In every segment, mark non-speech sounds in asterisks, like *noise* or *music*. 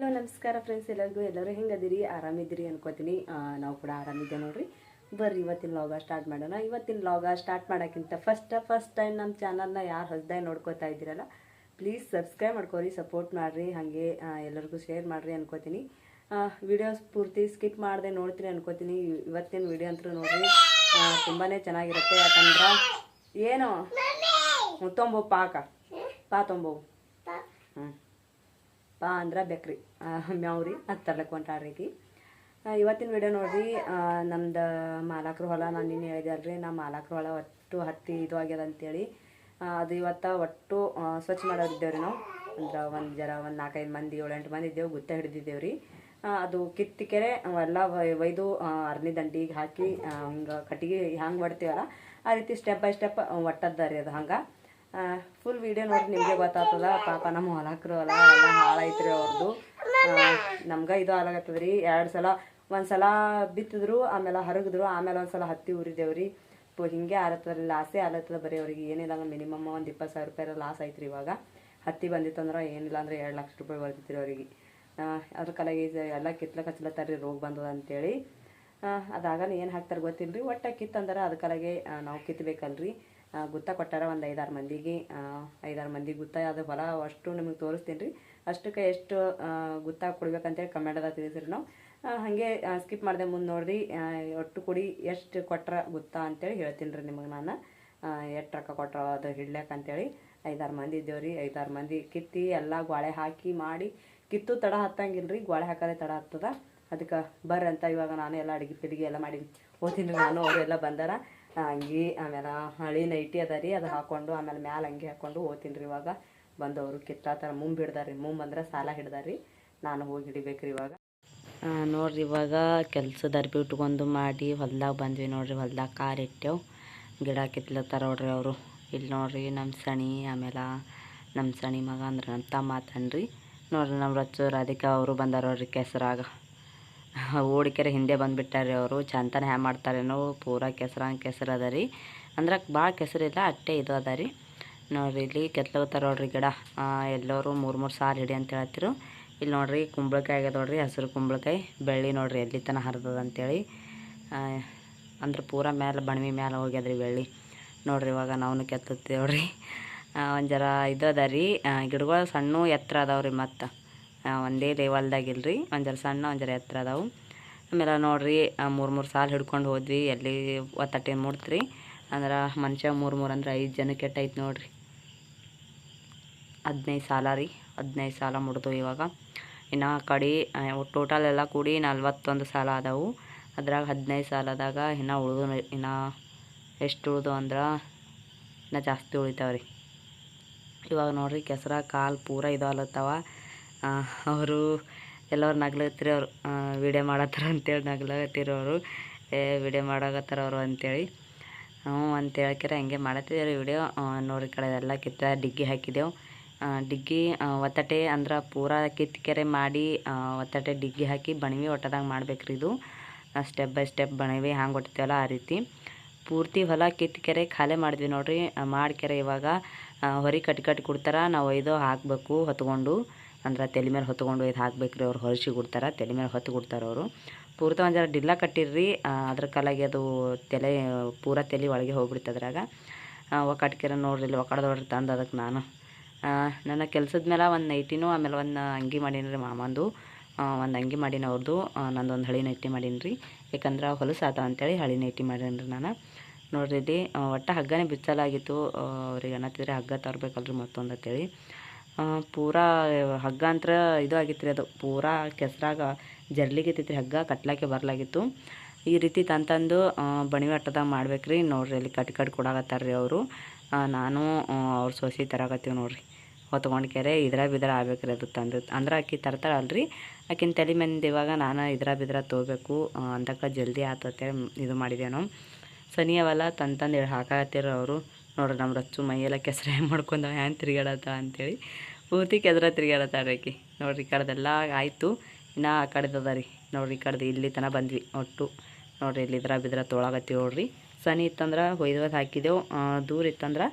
Hello, ನಮಸ್ಕಾರ friends ಎಲ್ಲರಿಗೂ, ಎಲ್ಲರೂ ಹೆಂಗದಿರಿ? ಆರಾಮಿದ್ದೀರಿ ಅನ್ಕೋತೀನಿ. ನಾವು ಕೂಡ ಆರಾಮಿದ್ದೆ ನೋಡ್ರಿ. ಬರ್ರಿ, ಇವತ್ತಿನ ಲಾಗ ಸ್ಟಾರ್ಟ್ ಮಾಡೋಣ. ಇವತ್ತಿನ ಲಾಗ ಸ್ಟಾರ್ಟ್ ಮಾಡೋಕ್ಕಿಂತ ಫಸ್ಟ್ ಫಸ್ಟ್ ಟೈಮ್ ನಮ್ಮ ಚಾನಲ್ನ ಯಾರು ಹೊಸದಾಗಿ ನೋಡ್ಕೋತಾ ಇದ್ದೀರಲ್ಲ ಪ್ಲೀಸ್ ಸಬ್ಸ್ಕ್ರೈಬ್ ಮಾಡ್ಕೊರಿ ಸಪೋರ್ಟ್ ಮಾಡಿರಿ, ಹಾಗೆ ಎಲ್ಲರಿಗೂ ಶೇರ್ ಮಾಡಿರಿ ಅನ್ಕೋತೀನಿ. ವಿಡಿಯೋಸ್ ಪೂರ್ತಿ ಸ್ಕಿಪ್ ಮಾಡದೆ ನೋಡ್ತೀನಿ ಅನ್ಕೋತೀನಿ. ಇವತ್ತಿನ ವಿಡಿಯೋ ಅಂತೂ ನೋಡಿರಿ ತುಂಬಾ ಚೆನ್ನಾಗಿರುತ್ತೆ. ಯಾಕಂದ್ರೆ ಏನು? ತೊಂಬೋ, ಪಾಕ. ಪಾ, ತೊಂಬೋ. ಹ್ಞೂ ಪಾ ಅಂದ್ರೆ ಬೆಕ್ರಿ ಮ್ಯಾವ್ರಿ ಅದು ತರ್ಲಕ್ಕೆ ಹೊಂಟಾಡ್ರಿ ಇವತ್ತಿನ ವಿಡಿಯೋ ನೋಡ್ರಿ ನಮ್ದು ಮಾಲಾಕ್ರ ಹೊಲ ನಾನು ನಿನ್ನೆ ಹೇಳಿದೆ ಅಲ್ರಿ ನಮ್ಮ ಮಾಲಾಕ್ರ ಹೊಲ ಒಟ್ಟು ಹತ್ತಿ ಇದು ಆಗ್ಯದ ಅಂತೇಳಿ. ಅದು ಇವತ್ತು ಒಟ್ಟು ಸ್ವಚ್ಛ ಮಾಡೋದಿದ್ದೇವೆ ರೀ ನಾವು. ಅಂದ್ರೆ ಒಂದು ಜರ ಒಂದು ನಾಲ್ಕೈದು ಮಂದಿ, ಏಳೆಂಟು ಮಂದಿ ಇದ್ದೇವೆ ಗುತ್ತ ಹಿಡಿದಿದ್ದೇವೆ ರೀ ಅದು ಕಿತ್ತಿಕೆರೆ ಒಯ್- ಒಯ್ದು ಅರ್ನಿ ದಂಡಿಗೆ ಹಾಕಿ ಹಂಗೆ ಕಟ್ಟಿಗೆ ಹ್ಯಾಂಗೆ ಮಾಡ್ತೀವಲ್ಲ ಆ ರೀತಿ ಸ್ಟೆಪ್ ಬೈ ಸ್ಟೆಪ್ ಒಟ್ಟದ್ದ ರೀ ಅದು ಹಂಗೆ. ಫುಲ್ ವಿಡಿಯೋ ನೋಡಿ ನಿಮಗೆ ಗೊತ್ತಾಗ್ತದ. ಪಾಪ ನಮ್ಮ ಹೊಲಕ್ರು ಹೊಲ ಎಲ್ಲ ಹಾಳಾಯ್ತ್ರಿ ಅವ್ರದ್ದು ನಮ್ಗೆ ಇದು ಹಾಲಾಗತ್ತದ ರೀ ಎರಡು ಸಲ, ಒಂದು ಸಲ ಬಿತ್ತಿದ್ರು, ಆಮೇಲೆ ಹರಗಿದ್ರು, ಆಮೇಲೆ ಒಂದು ಸಲ ಹತ್ತಿ ಉರಿದೇವ್ರಿ. ಪು, ಹಿಂಗೆ ಆಲತ್ತದ, ಲಾಸೇ ಆಲತ್ತದ ಬರೀ ಅವ್ರಿಗೆ. ಏನಿಲ್ಲ ಅಂದ್ರೆ ಮಿನಿಮಮ್ ಒಂದು ಇಪ್ಪತ್ತು ಸಾವಿರ ರೂಪಾಯಿ ಲಾಸ್ ಐತ್ರಿ ಇವಾಗ. ಹತ್ತಿ ಬಂದಿತ್ತಂದ್ರೆ ಏನಿಲ್ಲ ಅಂದ್ರೆ ಎರಡು ಲಕ್ಷ ರೂಪಾಯಿ ಬರ್ತಿತ್ತು ರೀ ಅವರಿಗೆ ಅದ್ರ ಕಲಾಗಿ ಎಲ್ಲ ಕಿತ್ಲ ಹಚ್ಲತ್ತಾರ ರೀ ರೋಗ ಬಂದದ ಅಂತೇಳಿ. ಅದಾಗ ಏನು ಹಾಕ್ತಾರೆ ಗೊತ್ತಿಲ್ಲ ರೀ ಒಟ್ಟು ಕಿತ್ತಂದ್ರೆ ಕಲೆಗೆ ನಾವು ಕಿತ್ತಬೇಕಲ್ರಿ ಗುತ್ತ ಕೊಟ್ಟಾರ ಒಂದು ಐದಾರು ಮಂದಿಗೆ. ಐದಾರು ಮಂದಿ ಗುತ್ತ ಅದು ಹೊಲ ಅಷ್ಟು ನಿಮಗೆ ತೋರಿಸ್ತೀನಿ ರೀ. ಅಷ್ಟಕ್ಕೆ ಎಷ್ಟು ಗುತ್ತ ಕೊಡ್ಬೇಕಂತೇಳಿ ಕಮೆಂಟದಾಗ ತಿಳಿಸ್ರಿ ನಾವು. ಹಾಗೆ ಸ್ಕಿಪ್ ಮಾಡಿದೆ ಮುಂದೆ ನೋಡಿರಿ ಒಟ್ಟು ಕೊಡಿ ಎಷ್ಟು ಕೊಟ್ರ ಗುತ್ತ ಅಂತೇಳಿ ಹೇಳ್ತೀನಿ ರೀ ನಿಮಗೆ ನಾನು. ಎಷ್ಟು ರೊಕ್ಕ ಕೊಟ್ರ ಅದು ಹಿಡ್ಲಕ್ಕೆ ಅಂತೇಳಿ ಐದಾರು ಮಂದಿ ಇದ್ದೇವ್ರಿ ಐದಾರು ಮಂದಿ ಕಿತ್ತಿ ಎಲ್ಲ ಗೋಳೆ ಹಾಕಿ ಮಾಡಿ, ಕಿತ್ತು ತಡ ಹತ್ತಂಗಿಲ್ಲ ರೀ ಗೋಳೆ ಹಾಕೋದೇ ತಡ ಹತ್ತದ. ಅದಕ್ಕೆ ಬರ್ರಿ ಅಂತ ಇವಾಗ ನಾನು ಎಲ್ಲ ಅಡುಗೆ ಪಿಡಿಗೆ ಎಲ್ಲ ಮಾಡಿ ಹೋಗ್ತೀನಿ ನಾನು ಅವರೆಲ್ಲ ಬಂದಾರ. ಅಂಗಿ ಆಮೇಲೆ ಹಳಿ ನೈಟಿ ಅದ ರೀ, ಅದು ಹಾಕೊಂಡು ಆಮೇಲೆ ಮ್ಯಾಲೆ ಅಂಗಿ ಹಾಕೊಂಡು ಹೋಗ್ತೀನಿ ರೀ ಇವಾಗ. ಬಂದವರು ಕಿತ್ತಾತರ ಮುಂಬ್ ಹಿಡ್ದಾರಿ ಮುಂಬ್ ಅಂದ್ರೆ ಸಾಲ ಹಿಡ್ದಾರಿ ನಾನು ಹೋಗಿ ಹಿಡಿಬೇಕ್ರಿ ಇವಾಗ. ನೋಡ್ರಿ ಇವಾಗ ಕೆಲ್ಸದ ಅರ್ಬಿ ಉಟ್ಕೊಂಡು ಮಾಡಿ ಹೊಲ್ದಾಗ ಬಂದ್ವಿ ನೋಡ್ರಿ, ಹೊಲ್ದಾಗ ಕಾರ್ ಇಟ್ಟೆವು. ಗಿಡ ಕಿತ್ಲತ್ತಾರ ನೋಡ್ರಿ ಅವರು. ಇಲ್ಲಿ ನೋಡ್ರಿ ನಮ್ಮ ಸಣಿ, ಆಮೇಲೆ ನಮ್ಮ ಸಣಿ ಮಗ ಅಂದ್ರೆ ನಮ್ಮ ತಮ್ಮ ನೋಡ್ರಿ ನಮ್ಮ ರಚ್ಚು ರಾಧಿಕಾ ಅವರು ಬಂದಾರ ನೋಡ್ರಿ ಕೆಸರಾಗ. ಓಡಿಕೆರೆ ಹಿಂದೆ ಬಂದುಬಿಟ್ಟಾರೆ ಅವರು. ಚಂತನ ಹ್ಯಾ ಮಾಡ್ತಾರೇನೋ ಪೂರ ಕೆಸರಂಗೆ ಕೆಸರು ಅದ ರೀ. ಅಂದ್ರೆ ಭಾಳ ಕೆಸರಿಲ್ಲ ಅಟ್ಟೆ ಇದು ಅದ ರೀ. ನೋಡ್ರಿ ಇಲ್ಲಿ ಕೆತ್ಲೋತಾರ ನೋಡ್ರಿ ಗಿಡ. ಎಲ್ಲರೂ ಮೂರು ಮೂರು ಸಾಲು ಹಿಡಿ ಅಂತ ಹೇಳ್ತಿರು. ಇಲ್ಲಿ ನೋಡ್ರಿ ಕುಂಬಳಕಾಯಿ ಆಗ್ಯದ ನೋಡ್ರಿ, ಹಸಿರು ಕುಂಬಳಕಾಯಿ ಬೆಳ್ಳಿ ನೋಡ್ರಿ ಎಲ್ಲಿ ತನಕ ಹರಿದದ ಅಂತೇಳಿ. ಅಂದ್ರೆ ಪೂರಾ ಮ್ಯಾಲೆ ಬಣವಿ ಮ್ಯಾಲೆ ಹೋಗ್ಯದ್ರಿ ಬೆಳ್ಳಿ. ನೋಡ್ರಿ ಇವಾಗ ನಾವು ಕೆತ್ತತ್ತೇವ್ರಿ ಒಂದು ಜರ ಇದು ಅದ ರೀ ಗಿಡಗಳು ಸಣ್ಣ ಎತ್ತರ ಅದಾವ್ರಿ ಮತ್ತು. ಒಂದೇ ಲೆವೆಲ್ದಾಗಿಲ್ರಿ ಒಂದು ಜರ ಸಣ್ಣ ಒಂದು ಜರ ಎತ್ತರ ಅದಾವು. ಆಮೇಲೆ ನೋಡ್ರಿ ಮೂರು ಮೂರು ಸಾಲು ಹಿಡ್ಕೊಂಡು ಹೋದ್ವಿ. ಎಲ್ಲಿ ಒತ್ತಟ್ಟೇನು ಮುಡ್ತ್ರಿ. ಅಂದ್ರೆ ಮನುಷ್ಯ ಮೂರು ಮೂರು ಅಂದ್ರೆ ಐದು ಜನ ಕೆಟ್ಟೈತೆ ನೋಡ್ರಿ. ಹದಿನೈದು ಸಾಲ ರೀ. ಹದಿನೈದು ಸಾಲ ಮುಡ್ದು ಇವಾಗ. ಇನ್ನು ಕಡೆ ಟೋಟಲ್ ಎಲ್ಲ ಕೂಡಿ ನಲ್ವತ್ತೊಂದು ಸಾಲ ಅದಾವು. ಅದ್ರಾಗ ಹದಿನೈದು ಸಾಲದಾಗ ಇನ್ನು ಉಳಿದು ಇನ್ನು ಎಷ್ಟು ಉಳಿದು ಅಂದ್ರೆ ಇನ್ನು ಜಾಸ್ತಿ ಉಳಿತಾವ ರೀ ಇವಾಗ ನೋಡ್ರಿ ಕೆಸರ ಕಾಲು ಪೂರ ಇದಾಲತ್ತವ ಅವರು ಎಲ್ಲರು ನಗ್ಲತ್ತಿರು ಅವರು. ವಿಡಿಯೋ ಮಾಡತ್ತಾರ ಅಂತೇಳಿ ನಗ್ಲತ್ತಿರು ಅವರು. ಏ ವಿಡಿಯೋ ಮಾಡಾಕತ್ತಾರ ಅವರು ಅಂತೇಳಿ. ಹ್ಞೂ ಅಂತ ಹೇಳ್ಕಿರ ಹಂಗೆ ಮಾಡತ್ತಿದ್ದೇವೆ ವಿಡಿಯೋ ನೋಡಿ ಕಡೆ ಎಲ್ಲ ಕಿತ್ತ ಡಿಗ್ಗಿ ಹಾಕಿದೆವು. ಡಿಗ್ಗಿ ಒತ್ತಟೆ ಅಂದ್ರೆ ಪೂರ ಕಿತ್ತಿಕೆರೆ ಮಾಡಿ ಒತ್ತಟೆ ಡಿಗ್ಗಿ ಹಾಕಿ ಬಣವಿ ಒಟ್ಟದಾಗ ಮಾಡ್ಬೇಕ್ರಿ ಇದು. ಸ್ಟೆಪ್ ಬೈ ಸ್ಟೆಪ್ ಬಣವಿ ಹ್ಯಾಂಗೆ ಒಟ್ತೀವಲ್ಲ ಆ ರೀತಿ. ಪೂರ್ತಿ ಹೊಲ ಕಿತ್ತಿಕೆರೆ ಖಾಲಿ ಮಾಡಿದ್ವಿ ನೋಡಿರಿ. ಮಾಡಿಕೆರೆ ಇವಾಗ ಹೊರಿ ಕಟ್ಟಿ ಕಟ್ಟಿ ಕೊಡ್ತಾರ. ನಾವು ಒಯ್ದು ಹಾಕಬೇಕು ಹೊತ್ಕೊಂಡು. ಅಂದ್ರೆ ತಲೆ ಮೇಲೆ ಹೊತ್ಕೊಂಡು ಒಯ್ದು ಹಾಕ್ಬೇಕ್ರಿ ಅವ್ರು ಹೊರಿಸಿ ಕೊಡ್ತಾರೆ ತಲೆ ಮೇಲೆ ಹೊತ್ತು ಕೊಡ್ತಾರೆ ಅವರು. ಪೂರ್ತಿ ಒಂದು ಜರ ಡಿಲ್ಲ ಕಟ್ಟಿರ್ರಿ ಅದ್ರ ಕಾಲಾಗಿ ಅದು ತಲೆ, ಪೂರ ತಲೆ ಒಳಗೆ ಹೋಗ್ಬಿಡ್ತು ಅದ್ರಾಗ. ಒಕ್ಕಟ್ಕೆರೆ ನೋಡ್ರಿ ಒಕ್ಕಡದೊಡ್ರಿ ತಂದು ಅದಕ್ಕೆ ನಾನು. ನನ್ನ ಕೆಲ್ಸದ ಮೇಲೆ ಒಂದು ನೈಟಿನೂ, ಆಮೇಲೆ ಒಂದು ಅಂಗಿ ಮಾಡೀನಿ ರೀ ಮಾಮಂದು ಒಂದು ಅಂಗಿ ಮಾಡೀನಿ ಅವ್ರದ್ದು ನಂದೊಂದು ಹಳಿ ನೈಟಿ ಮಾಡೀನಿ ರೀ ಯಾಕಂದ್ರೆ ಹೊಲಸು ಆತ ಅಂತೇಳಿ ಹಳಿ ನೈಟಿ ಮಾಡೀನಿ ರೀ ನಾನು. ನೋಡ್ರಿ ಒಟ್ಟು ಹಗ್ಗನೇ ಬಿಚ್ಚಲಾಗಿತ್ತು. ಅವ್ರಿಗೆ ಅನ್ನತ್ತಿದ್ರೆ ಹಗ್ಗ ತರಬೇಕಲ್ರಿ ಮತ್ತೊಂದು ಅಂತೇಳಿ. ಪೂರಾ ಹಗ್ಗ ಅಂತ್ರ ಇದು ಆಗಿತ್ತು ಅದು. ಪೂರಾ ಕೆಸರಾಗ ಜರ್ಲಿಗಿತ್ತೈತಿ ಹಗ್ಗ ಕಟ್ಲಾಕೆ ಬರಲಾಗಿತ್ತು. ಈ ರೀತಿ ತಂತಂದು ಬಣಿವೆ ಅಟ್ಟದಾಗ ಮಾಡ್ಬೇಕ್ರಿ. ನೋಡ್ರಿ ಇಲ್ಲಿ ಕಟ್ ಕಟ್ ಕೊಡಾಕತ್ತಾರ ರೀ ಅವರು ನಾನು ಅವ್ರ ಸೊಸಿ ತರಾಕತ್ತೀವಿ ನೋಡ್ರಿ. ಹೊತ್ಕೊಂಡು ಕೆರೆ ಇದ್ರ ಬಿದ್ರ ಆಗ್ಬೇಕ್ರಿ ಅದು ತಂದು. ಅಂದ್ರೆ ಆಕಿ ತರ್ತಾಳಲ್ರಿ. ಆಕಿನ ತಲೆ ಮಂದಿ ಇವಾಗ ನಾನು ಇದ್ರ ಬಿದ್ರ ತೊಗೋಬೇಕು. ಅಂದಕ್ಕ ಜಲ್ದಿ ಆತತೆ ಇದು ಮಾಡಿದೆ ನಾವು ಸನಿ ಅವೆಲ್ಲ ತಂದು ತಂದು ಹೇಳಿ ಹಾಕಾಕತ್ತೀರ ಅವರು. ನೋಡ್ರಿ ನಮ್ಮ ರಚ್ಚು ಮೈಯೆಲ್ಲ ಕೆಸರು ಹೆಂಗೆ *laughs* ಮಾಡ್ಕೊಂಡು ಹ್ಯಾಂಗೆ ತಿರುಗಾಡತ್ತ ಅಂತೇಳಿ. ಪೂರ್ತಿ ಕೆದ್ರ ತಿರುಗಾಡತ್ತಾರ ಆಕಿ ನೋಡ್ರಿ ಕಡ್ದೆಲ್ಲ ಆಯಿತು. ಇನ್ನು ಆ ಕಡ್ದದ ರೀ. ನೋಡ್ರಿ ಕಡ್ದು ಇಲ್ಲಿ ತನಕ ಬಂದ್ವಿ ಒಟ್ಟು. ನೋಡ್ರಿ ಇಲ್ಲಿ ಇದ್ರ ಬಿದ್ರ ತೊಳಗತ್ತಿ ನೋಡ್ರಿ. ಸನಿ ಇತ್ತಂದ್ರೆ ಹೊಯ್ದು ಹಾಕಿದೆವು. ದೂರ ಇತ್ತಂದ್ರೆ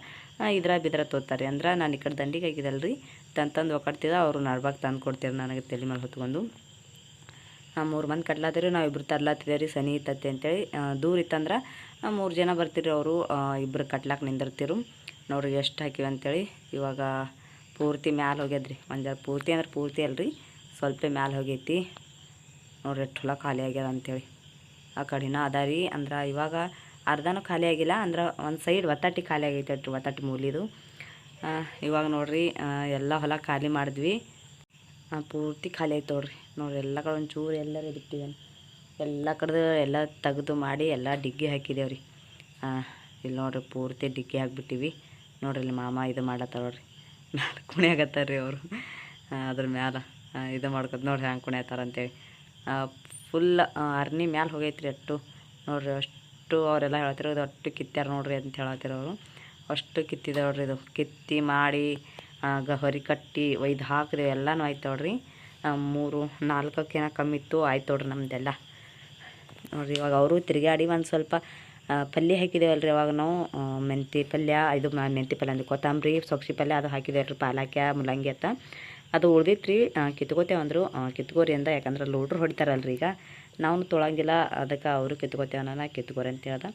ಇದ್ರ ಬಿದ್ರ ತೋತಾರೆ. ಅಂದ್ರೆ ನಾನು ಈ ಕಡೆ ದಂಡಿಗೆ ಆಗಿದಲ್ಲ ರೀ ತಂದು ಒಕ್ಕಡ್ತಿದ್ದ ಅವರು ನಡ್ಬಾಗ ತಂದು ಕೊಡ್ತೀರಿ ನನಗೆ ತಲೆ ಮೇಲೆ ಹೊತ್ಕೊಂಡು. ಮೂರು ಮಂದಿ ಕಟ್ಲಾತಿರಿ ನಾವು ಇಬ್ರು ತರ್ಲಾತಿದ್ದೇವೆ ರೀ ಸನಿ ಇತ್ತತ್ತೆ ಅಂತೇಳಿ. ದೂರ ಇತ್ತಂದ್ರೆ ಮೂರು ಜನ ಬರ್ತೀರಿ ಅವರು. ಇಬ್ಬರು ಕಟ್ಲಾಕ ನಿಂದಿರ್ತಿರು. ನೋಡ್ರಿ ಎಷ್ಟು ಹಾಕಿವಿ ಅಂತೇಳಿ. ಇವಾಗ ಪೂರ್ತಿ ಮ್ಯಾಲೆ ಹೋಗ್ಯದ್ರಿ. ಒಂದು ಪೂರ್ತಿ ಅಂದ್ರೆ ಪೂರ್ತಿ ಅಲ್ರಿ. ಸ್ವಲ್ಪ ಮ್ಯಾಲೆ ಹೋಗೈತಿ. ನೋಡ್ರಿ ಎಷ್ಟು ಹೊಲ ಖಾಲಿ ಆಗ್ಯದ ಅಂತೇಳಿ. ಆ ಕಡೆನ ಅದ ರೀ. ಅಂದ್ರೆ ಇವಾಗ ಅರ್ಧನೂ ಖಾಲಿ ಆಗಿಲ್ಲ. ಅಂದ್ರೆ ಒಂದು ಸೈಡ್ ಒತ್ತಾಟಿ ಖಾಲಿ ಆಗೈತೆ ಅಟ್ರಿ ಒತ್ತಾಟಿ ಮೂಲಿದು. ಇವಾಗ ನೋಡ್ರಿ ಎಲ್ಲ ಹೊಲ ಖಾಲಿ ಮಾಡಿದ್ವಿ. ಪೂರ್ತಿ ಖಾಲಿ ಆಯ್ತು ನೋಡ್ರಿ ನೋಡ್ರಿ ಎಲ್ಲ ಕಡೆ ಒಂಚೂರು ಎಲ್ಲರೂ ಬಿಟ್ಟಿದ್ದಾನೆ ಎಲ್ಲ ಕಡೆದು ಎಲ್ಲ ತೆಗೆದು ಮಾಡಿ ಎಲ್ಲ ಡಿಗ್ಗಿ ಹಾಕಿದೇವೆ ರೀ ಇಲ್ಲಿ ನೋಡ್ರಿ ಪೂರ್ತಿ ಡಿಗ್ಗಿ ಹಾಕ್ಬಿಟ್ಟಿವಿ. ನೋಡ್ರಿ ಇಲ್ಲಿ ಮಾಮ ಇದು ಮಾಡತ್ತಾರ ನೋಡ್ರಿ. ಮ್ಯಾಲೆ ಕುಣಿಯಾಗತ್ತಾರ ರೀ ಅವರು. ಅದ್ರ ಮ್ಯಾಲೆ ಇದು ಮಾಡ್ಕೊತ ನೋಡ್ರಿ ಹ್ಯಾಂಗೆ ಕುಣಿಯತ್ತಾರ ಅಂತೇಳಿ. ಫುಲ್ ಅರ್ನಿ ಮ್ಯಾಲೆ ಹೋಗೈತ್ರಿ ಅಷ್ಟು ನೋಡ್ರಿ ಅಷ್ಟು ಅವರೆಲ್ಲ ಹೇಳ್ತಿರೋದು ಅಷ್ಟು ಕಿತ್ತಾರ ನೋಡ್ರಿ ಅಂತ ಹೇಳತ್ತಿರೋರು ಅಷ್ಟು ಕಿತ್ತಿದೆ ನೋಡ್ರಿ ಇದು. ಕಿತ್ತಿ ಮಾಡಿ ಆಗ ಹೊರಿ ಕಟ್ಟಿ ಒಯ್ದು ಹಾಕಿದೆವು ಎಲ್ಲನೂ ಆಯ್ತು ನೋಡ್ರಿ. ಮೂರು, ನಾಲ್ಕಕ್ಕಿನ ಕಮ್ಮಿ ಇತ್ತು, ಆಯ್ತು ನೋಡ್ರಿ ನಮ್ದೆಲ್ಲ. ನೋಡ್ರಿ ಇವಾಗ ಅವರು ತಿರುಗಾಡಿ ಒಂದು ಸ್ವಲ್ಪ ಪಲ್ಯ ಹಾಕಿದೇವಲ್ರಿ ಅವಾಗ ನಾವು ಮೆಂತಿ ಪಲ್ಯ, ಇದು ಮೆಂತಿ ಪಲ್ಯ ಅಂದ್ರೆ ಕೊತ್ತಂಬರಿ ಸೊಕ್ಷಿ ಪಲ್ಯ, ಅದು ಹಾಕಿದೇವ್ರಿ ಪಾಲಕ್ಯ ಮುಲಂಗಿ ಅಂತ ಅದು ಉಳ್ದಿತ್ತು ರೀ ಕಿತ್ಕೋತೇವೆ ಅಂದರು ಕಿತ್ಕೋರಿ ಅಂದ ಯಾಕಂದ್ರೆ ಲೋಡ್ರು ಹೊಡಿತಾರಲ್ರಿ ಈಗ. ನಾವು ತೊಳಂಗಿಲ್ಲ, ಅದಕ್ಕೆ ಅವರು ಕಿತ್ಕೋತೇವೆ ನಾನು ಕಿತ್ಕೋರಿ ಅಂತ ಹೇಳ್ದ.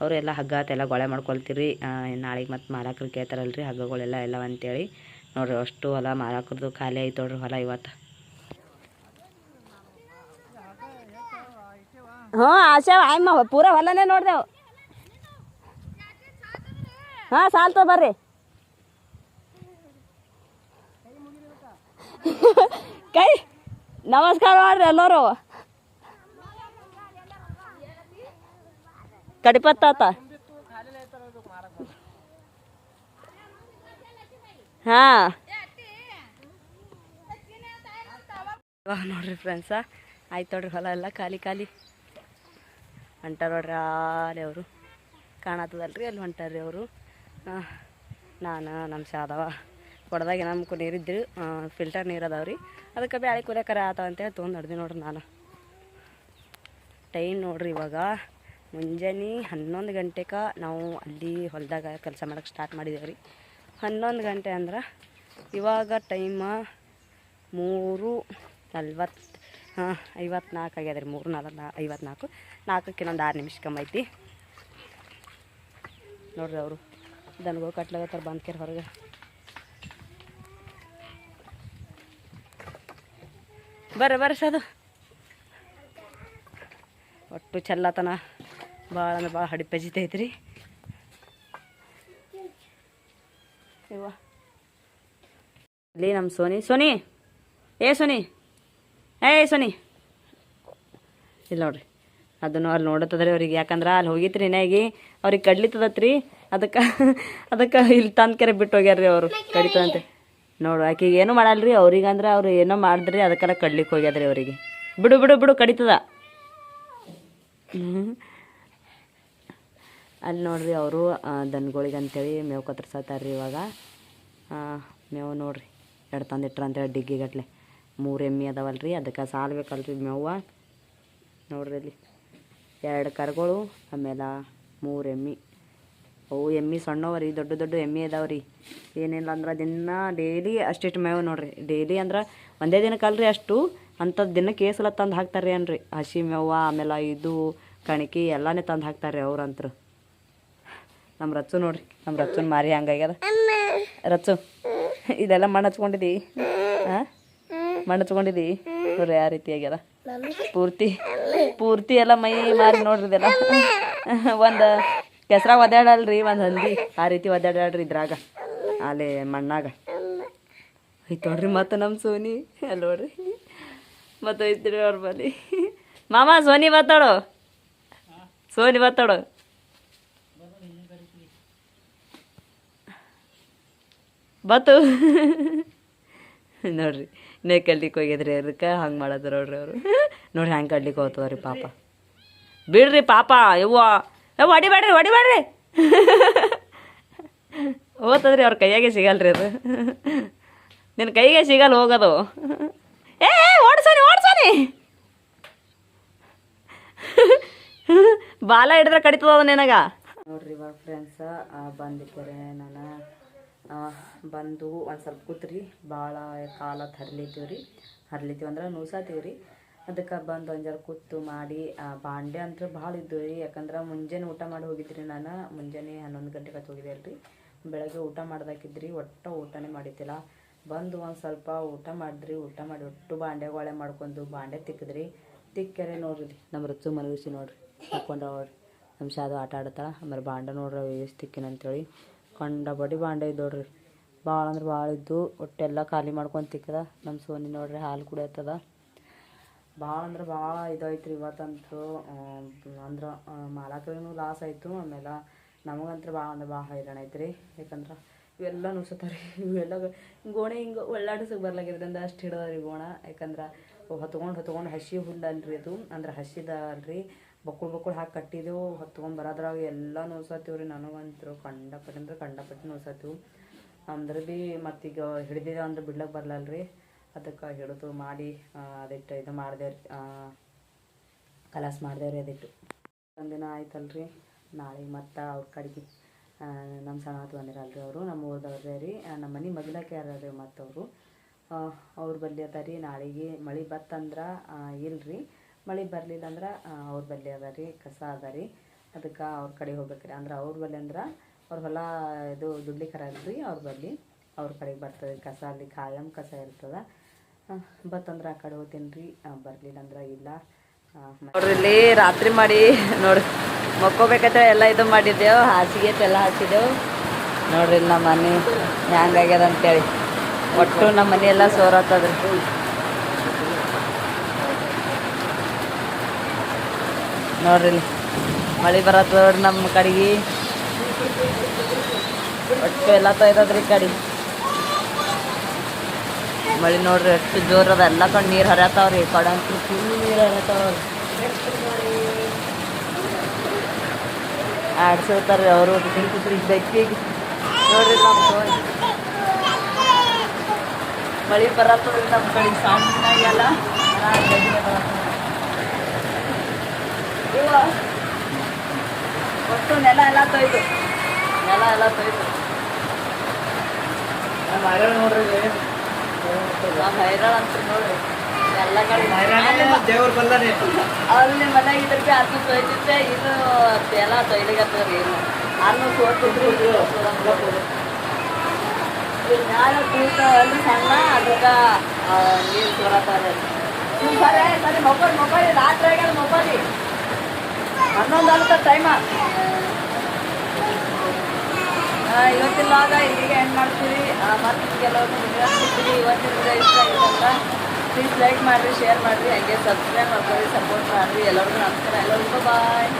ಅವರು ಎಲ್ಲ ಹಗ್ಗ ಅದೆಲ್ಲ ಗೊಳೆ ಮಾಡ್ಕೊಳ್ತೀರಿ ನಾಳೆಗೆ ಮತ್ತು ಮಾರಾಕರು ಕೇಳ್ತಾರಲ್ರಿ ಹಗ್ಗಗಳೆಲ್ಲ ಎಲ್ಲ ಅಂತೇಳಿ. ನೋಡ್ರಿ ಅಷ್ಟು ಹೊಲ ಮಾಲಕ್ರದ್ದು ಖಾಲಿ ಆಯ್ತು ನೋಡ್ರಿ ಹೊಲ ಇವತ್ತು. ಹಾಂ ಆಶಾ, ಆಯ್ಮ, ಪೂರ ಹೊಲನೇ ನೋಡ್ದೆವು. ಹಾಂ, ಸಾಲ್ತ ಬರ್ರಿ. ಕೈ, ನಮಸ್ಕಾರ ಮಾಡ್ರಿ ಎಲ್ಲರೂ. ಕಡಿಪತ್ತಾತ ಹಾ. ನೋಡ್ರಿ ಫ್ರೆಂಡ್ಸ ಆಯ್ತು ನೋಡ್ರಿ, ಹೊಲ ಎಲ್ಲ ಖಾಲಿ ಖಾಲಿ. ಹೊಂಟಾರ ನೋಡ್ರಿ ಆಲೆ ಅವರು ಕಾಣತ್ತದಲ್ರಿ ಅಲ್ಲಿ ಹೊಂಟಾರ್ರಿ ಅವರು? ನಾನು ನಮ್ಮ ಶಾದವ. ಕೊಡದಾಗ ನಮ್ಗೆ ನೀರಿದ್ರಿ ಫಿಲ್ಟರ್ ನೀರು ಅದಾವ ರೀ. ಅದಕ್ಕೆ ಬ್ಯಾಳೆ ಕುದಿಯಕರ ಆತ ಅಂತೇಳಿ ತೊಗೊಂಡು ನಡ್ದಿ ನೋಡ್ರಿ ನಾನು. ಟೈಮ್ ನೋಡ್ರಿ ಇವಾಗ ಮುಂಜಾನೆ ಹನ್ನೊಂದು ಗಂಟೆಗೆ ನಾವು ಅಲ್ಲಿ ಹೊಲದಾಗ ಕೆಲಸ ಮಾಡೋಕ್ಕೆ ಸ್ಟಾರ್ಟ್ ಮಾಡಿದ್ದೇವೆ ರೀ. ಹನ್ನೊಂದು ಗಂಟೆ ಅಂದ್ರೆ ಇವಾಗ ಟೈಮ ಮೂರು ನಲ್ವತ್ತು, ಹಾಂ ಐವತ್ನಾಲ್ಕು ಆಗ್ಯದ ರೀ ಮೂರು, ನಾಲ್ಕು ಐವತ್ನಾಲ್ಕು ನಾಲ್ಕಕ್ಕೆ ಇನ್ನೊಂದು ಆರು ನಿಮಿಷ ಕಮ್ಮಿ ಐತಿ ನೋಡ್ರಿ ಅವರು. ದನಗಳು ಕಟ್ಲಾಗತ್ತಾರ ಬಂದ್ಕೇರ್ ಹೊರಗೆ. ಬರ್ರಿ ಬರ್ರಿ ಸದು ಒಟ್ಟು ಚೆಲ್ಲತನ. ಭಾಳ ಅಂದ್ರೆ ಭಾಳ ಹಡಿಪೆಜಿತೈತೆ ರೀ ಇವ ಇಲ್ಲಿ ನಮ್ಮ ಸೋನಿ. ಸೋನಿ. ಏ ಸೋನಿ. ಏ ಸೋನಿ. ಇಲ್ಲ ನೋಡ್ರಿ. ಅದನ್ನು ಅಲ್ಲಿ ನೋಡತ್ತದ್ರಿ ಅವ್ರಿಗೆ. ಯಾಕಂದ್ರೆ ಅಲ್ಲಿ ಹೋಗಿತ್ರಿ ಇನ್ನಾಗಿ ಅವ್ರಿಗೆ ಕಡ್ಲಿತ್ತದತ್ರಿ ಅದಕ್ಕೆ ಅದಕ್ಕೆ ಇಲ್ಲಿ ತಂದು ಕೆರೆ ಬಿಟ್ಟು ಹೋಗ್ಯಾರ ರೀ ಅವರು ಕಡಿತದಂತೆ ನೋಡು, ಆಕೆಗೆ ಏನೂ ಮಾಡಲ್ರಿ ಅವ್ರಿಗೆ ಅಂದ್ರೆ ಅವ್ರು ಏನೋ ಮಾಡಿದ್ರಿ, ಅದಕ್ಕೆಲ್ಲ ಕಡ್ಲಿಕ್ಕೆ ಹೋಗ್ಯಾದ್ರಿ ಅವರಿಗೆ. ಬಿಡು ಬಿಡು ಬಿಡು, ಕಡಿತದ. ಅಲ್ಲಿ ನೋಡ್ರಿ ಅವರು ದನಗಳಿಗೆ ಅಂತೇಳಿ ಮೇವು ಕತ್ತರಿಸತ್ತಾರ್ರಿ ಇವಾಗ. ಮೇವು ನೋಡ್ರಿ, ಎರಡು ತಂದಿಟ್ರ ಅಂತೇಳಿ ಡಿಗ್ಗಿಗಟ್ಲೆ ಮೂರು ಎಮ್ಮೆ ಅದಾವಲ್ರಿ, ಅದಕ್ಕೆ ಸಾಲ ಬೇಕಲ್ರಿ ಮೇವ ನೋಡ್ರಿ ಇಲ್ಲಿ ಎರಡು ಕರುಗಳು, ಆಮೇಲೆ ಮೂರು ಎಮ್ಮೆ. ಅವು ಎಮ್ಮೆ ಸಣ್ಣವ ರೀ, ದೊಡ್ಡ ದೊಡ್ಡ ಎಮ್ಮೆ ಅದಾವ್ರಿ. ಏನಿಲ್ಲ ಅಂದ್ರೆ ದಿನ ಡೈಲಿ ಅಷ್ಟಿಷ್ಟು ಮೇವು ನೋಡ್ರಿ. ಡೈಲಿ ಅಂದ್ರೆ ಒಂದೇ ದಿನಕ್ಕಲ್ರಿ ಅಷ್ಟು ಅಂಥದ್ದು ದಿನಕ್ಕೆ ಕೇಸಲ ತಂದು ಹಾಕ್ತಾರೆ ಏನ್ರಿ. ಹಸಿ ಮೇವು ಆಮೇಲೆ ಇದು ಕಣಕಿ ಎಲ್ಲನೇ ತಂದು ಹಾಕ್ತಾರೆ ಅವ್ರಂತರು ನಮ್ಮ ರಚ್ಚು ನೋಡ್ರಿ ನಮ್ಮ ರಚ್ಚುನ ಮಾರಿ ಹಂಗಾಗ್ಯದ. ರಚ್ಚು, ಇದೆಲ್ಲ ಮಣ್ಣು ಹಚ್ಕೊಂಡಿದ್ದಿ ಹಾಂ ಮಣ್ಣು ಹಚ್ಕೊಂಡಿದ್ದಿ ನೋಡ್ರಿ ಯಾವ ರೀತಿ ಆಗ್ಯದ. ಪೂರ್ತಿ ಪೂರ್ತಿ ಎಲ್ಲ ಮೈ ಮಾರಿ ನೋಡ್ರಿ ಇದೆಲ್ಲ. ಒಂದು ಕೆಸ್ರಾಗ ಒದ್ದಾಡಲ್ರಿ ಒಂದು ಹಂದಿ. ಆ ರೀತಿ ಒದ್ದಾಡಾಡ್ರಿ ಇದ್ರಾಗ. ಅಲ್ಲಿ ಮಣ್ಣಾಗ. ಐತ್ ನೋಡ್ರಿ ಮತ್ತೆ ನಮ್ಮ ಸೋನಿ. ಅಲ್ಲಿ ನೋಡ್ರಿ. ಮತ್ತೆ ಐತ್ರಿ ಅವ್ರ ಬಲಿ ಮಾಮ, ಸೋನಿ ಬತ್ತಾಳು ಸೋನಿ ಬತ್ತಾಳು ಬತ್ತು. ನೋಡ್ರಿ ನೇ ಕಡ್ಲಿಕ್ಕೆ ಹೋಗಿದ್ರಿ ಅದಕ್ಕೆ ಹಂಗೆ ಮಾಡೋದು ನೋಡ್ರಿ ಅವರು. ನೋಡ್ರಿ ಹ್ಯಾಂಗೆ ಕಡ್ಲಿಕ್ಕೆ ಹೋಗ್ತದ್ರಿ ಪಾಪ. ಬಿಡ್ರಿ ಪಾಪ, ಯವ್ವ. ಯವ್ವ ಹೊಡಿಬೇಡ್ರಿ ಹೊಡಿಬೇಡ್ರಿ ಓತದ್ರಿ ಅವ್ರ ಕೈಯಾಗೆ ಸಿಗಲ್ರಿ ಅದು. ನಿನ್ನ ಕೈಗೆ ಸಿಗಲ್ಲ ಹೋಗೋದು. ಏ ಓಡ್ಸೋನಿ ಓಡ್ಸೋನಿ ಬಾಲ ಹಿಡಿದ್ರೆ ಕಡಿತದ ನಿನಗ. ನೋಡ್ರಿ ಇವಾಗ ಫ್ರೆಂಡ್ಸ ಬಂದಿದ್ದಾರೆ ನಾನು ಆ, ಬಂದು ಒಂದು ಸ್ವಲ್ಪ ಕೂತ್ರಿ. ಭಾಳ ಕಾಲ ಹರ್ಲಿತೀವಿ ರೀ ಹರ್ಲಿತೀವಿ ಅಂದ್ರೆ ನುಸಾತೀವಿ ರೀ ಅದಕ್ಕೆ ಬಂದು ಒಂದು ಜರ ಕೂತು ಮಾಡಿ ಬಾಂಡೆ ಅಂದ್ರೆ ಭಾಳ ಇದ್ದು ರೀ. ಯಾಕಂದ್ರೆ ಮುಂಜಾನೆ ಊಟ ಮಾಡಿ ಹೋಗಿದ್ರಿ ನಾನು. ಮುಂಜಾನೆ ಹನ್ನೊಂದು ಗಂಟೆಗೆ ಹೋಗಿದ್ದೆ ಅಲ್ರಿ. ಬೆಳಗ್ಗೆ ಊಟ ಮಾಡ್ದಾಕಿದ್ರಿ, ಒಟ್ಟು ಊಟನೇ ಮಾಡಿದ್ದಿಲ್ಲ. ಬಂದು ಒಂದು ಸ್ವಲ್ಪ ಊಟ ಮಾಡಿದ್ರಿ. ಊಟ ಮಾಡಿ ಒಟ್ಟು ಬಾಂಡೆಗೊಳೆ ಮಾಡ್ಕೊಂಡು ಬಾಂಡೆ ತಿಕ್ಕಿದ್ರಿ. ತಿಕ್ಕರೆ ನೋಡ್ರಿ. ನಮ್ಮ ರಚ್ಚು ಮಲಗಿಸಿ ನೋಡ್ರಿ. ನೋಡ್ರಿ. ನಮ್ಮ ಶಾದು ಆಟ ಆಡ್ತಾಳ ಆಮೇಲೆ ಬಾಂಡೆ ನೋಡ್ರಿ ಎಷ್ಟು ತಿಕ್ಕಿನ ಕಂಡ ಬಡಿ ಬಾಂಡೆ ಇದ್ದೋಡ್ರಿ ಭಾಳ ಅಂದ್ರೆ ಭಾಳ ಇದ್ದು, ಒಟ್ಟೆಲ್ಲ ಖಾಲಿ ಮಾಡ್ಕೊಂಡು ತಿಕ್ಕದ. ನಮ್ಮ ಸೋನಿ ನೋಡ್ರಿ ಹಾಲು ಕುಡಿಯತ್ತದ. ಭಾಳ ಅಂದ್ರೆ ಭಾಳ ಇದಾಯ್ತು ರೀ ಇವತ್ತಂತೂ ಅಂದ್ರೆ ಮಾಲಕರಿಗೂ ಲಾಸ್ ಆಯಿತು. ಆಮೇಲೆ ನಮಗಂತೂ ಭಾಳ ಅಂದ್ರೆ ಭಾಳ ಹೈರಾಣ ಐತ್ರಿ ಯಾಕಂದ್ರೆ *laughs* ಇವೆಲ್ಲ ನುಸುತ್ತಾರೆ ಇವೆಲ್ಲ ಗೋಣೆ ಹಿಂಗೆ ಒಳ್ಳಾಡಿಸಕ್ಕೆ ಬರ್ಲಾಗಿದ್ರಿಂದ ಅಷ್ಟು ಹಿಡ್ದ ರೀ ಗೋಣ. ಯಾಕಂದ್ರೆ ಹೊತ್ಕೊಂಡು ಹೊತ್ಕೊಂಡು ಹಸಿ ಹುಲ್ಲು ಅಲ್ರಿ ಅದು. ಅಂದ್ರೆ ಹಸಿದ ಅಲ್ರಿ. ಬಕ್ಕುಳು ಬಕ್ಕುಳು ಹಾಕಿ ಕಟ್ಟಿದೆವು. ಹೊತ್ಕೊಂಡು ಬರೋದ್ರಾಗ ಎಲ್ಲ ನುಸತ್ತೀವಿ ರೀ ನನಗಂತೂ ಕಂಡಪಟ್ಟೆ ಅಂದ್ರೆ ಕಂಡಪಟ್ಟೆ ನುಸತ್ತೀವಿ ಅಂದ್ರೆ ಭೀ ಮತ್ತೀಗ ಹಿಡ್ದಿದ್ದೇವೆ ಅಂದ್ರೆ ಬಿಡ್ಲಕ್ಕೆ ಬರಲ್ಲಲ್ರಿ ಅದಕ್ಕೆ ಹಿಡಿದು ಮಾಡಿ ಅದಿಟ್ಟು ಇದು ಮಾಡ್ದೇವ್ರಿ ಕಲಾಸ್ ಮಾಡ್ದೇವ್ರಿ ಅದಿಟ್ಟು. ಒಂದಿನ ಆಯ್ತಲ್ರಿ, ನಾಳೆ ಮತ್ತೆ ಅವ್ರ ಕಡೆಗೆ ನಮ್ಮ ಸಣ್ಣದು ಬಂದಿರಲ್ರಿ ಅವರು ನಮ್ಮ ಊರ್ದವ್ರದೇ ರೀ ನಮ್ಮ ಮನೆ ಮಗ್ಲಕ್ಕೆ ಯಾರ ರೀ ಮತ್ತು ಅವರು ಅವ್ರು ಬಲ್ಲಿ ಅದ ರೀ, ನಾಳೆಗೆ ಮಳೆ ಬತ್ತಂದ್ರೆ ಇಲ್ರಿ. ಮಳೆ ಬರಲಿಲ್ಲ ಅಂದ್ರೆ ಅವ್ರ ಬಲ್ಲಿ ಅದ ರೀ, ಕಸ ಅದ ರೀ. ಅದಕ್ಕೆ ಅವ್ರ ಕಡೆ ಹೋಗ್ಬೇಕ್ರಿ. ಅಂದ್ರೆ ಅವ್ರ ಬಲ್ಲಿ ಅಂದ್ರೆ, ಅವ್ರ ಹೊಲ ಇದು ದುಡ್ಲಿಕ್ಕೆ ರೀ ಅವ್ರ ಬಲ್ಲಿ. ಅವ್ರ ಕಡೆಗೆ ಬರ್ತದೆ, ಕಸ ಅಲ್ಲಿ ಖಾಯಂ ಕಸ ಇರ್ತದೆ. ಬತ್ತಂದ್ರೆ ಆ ಕಡೆ ಹೋಗ್ತೀನಿ ಬರಲಿಲ್ಲ ಅಂದ್ರೆ ಇಲ್ಲ. ನೋಡ್ರಿ ರಾತ್ರಿ ಮಾಡಿ ನೋಡಿ ಮಕ್ಕೋಬೇಕಂತ ಎಲ್ಲ ಇದು ಮಾಡಿದ್ದೆವು, ಹಾಸಿಗೆ ಎಲ್ಲ ಹಾಸಿದೆವು. ನೋಡ್ರಿ ನಮ್ಮ ಮನೆ ಹ್ಯಾಂಗಾಗ್ಯದ ಅಂತೇಳಿ. ಒಟ್ಟು ನಮ್ಮ ಮನೆ ಎಲ್ಲ ಸೋರತ್ತದ್ರಿ. ನೋಡ್ರಿ ಮಳೆ ಬರತ್ತ ನೋಡ್ರಿ ನಮ್ಮ ಕಡೆಗೆ. ಒಟ್ಟು ಎಲ್ಲ ತೊಯ್ದದ್ರಿ ಕಡೆ. ಮಳೆ ನೋಡ್ರಿ ಎಷ್ಟು ಜೋರ್ ಅದ ಎಲ್ಲ ಕಡೆ ನೀರು ಹರಿಯತಾವ್ರಿ, ಈ ಕಡೆ ಅಂತೂ ಫುಲ್ ನೀರು ಹರಿಯತಾವ್ರಿ. ಆಡ್ಸಿರ್ತಾರ್ರಿ ಅವರು ಬೆಕ್ಕಿಗೆ ನೋಡ್ರಿ ನಮ್ಮ. ಮಳೆ ಬರತ್ತದ್ರಿ ನಮ್ಮ ಕಡೆ ಸಣ್ಣಗೆಲ್ಲ ಇವ, ಒಟ್ಟು ನೆಲ ಎಲ್ಲ ತೊಯ್ದು. ನೆಲ ಎಲ್ಲ ತೊಯ್ದು. ನಮ್ಮ ಮಗಳು ನೋಡ್ರಿ ನಮ್ಮ ಹೈರಾಣ ಅಂತ ನೋಡ್ರಿ ಎಲ್ಲ ಕಡೆ ದೇವ್ರ ಬಲ್ಲನೆ ಅಲ್ಲಿ ಮನೆ ಇದ್ರೆ ಅದು ಅದನ್ನ ತೊಯ್ತಿದ್ದೆ ಇದು ಎಲ್ಲ ತೊಯ್ಲಿಗತ್ತವ್ರಿ ಏನು ಅದನ್ನು ಸೋತಿದ್ರಿ ನಾನು ಕೂತ ಅಲ್ಲಿ ಸಣ್ಣ ಅದಕ್ಕೆ ನೀರು ಸೋರತ್ತಾರೆ ಸರಿ ಸರಿ ಮೊಬೈಲ್ ಮೊಬೈಲ್ ರಾತ್ರಿ ಮೊಬೈಲ್ ಹನ್ನೊಂದು ಅಂತ ಟೈಮ ಇವತ್ತಿನ ಲಾಗ ಇಲ್ಲಿಗೆ ಎಂಡ್ ಮಾಡ್ತೀವಿ. ಮತ್ತು ಕೆಲವೊಂದು ಸಿಗ್ತೀವಿ ಇವತ್ತಿನ ವಿಡಿಯೋ ಇಷ್ಟ ಅಂದ್ರೆ ಪ್ಲೀಸ್ ಲೈಕ್ ಮಾಡಿರಿ ಶೇರ್ ಮಾಡಿರಿ, ಹಾಗೆ ಸಬ್ಸ್ಕ್ರೈಬ್ ಮಾಡ್ಕೊಳ್ಳಿ ಸಪೋರ್ಟ್ ಮಾಡಿರಿ. ಎಲ್ಲರಿಗೂ ನಮಸ್ಕಾರ. ಎಲ್ಲರಿಗೂ ಬಾಯ್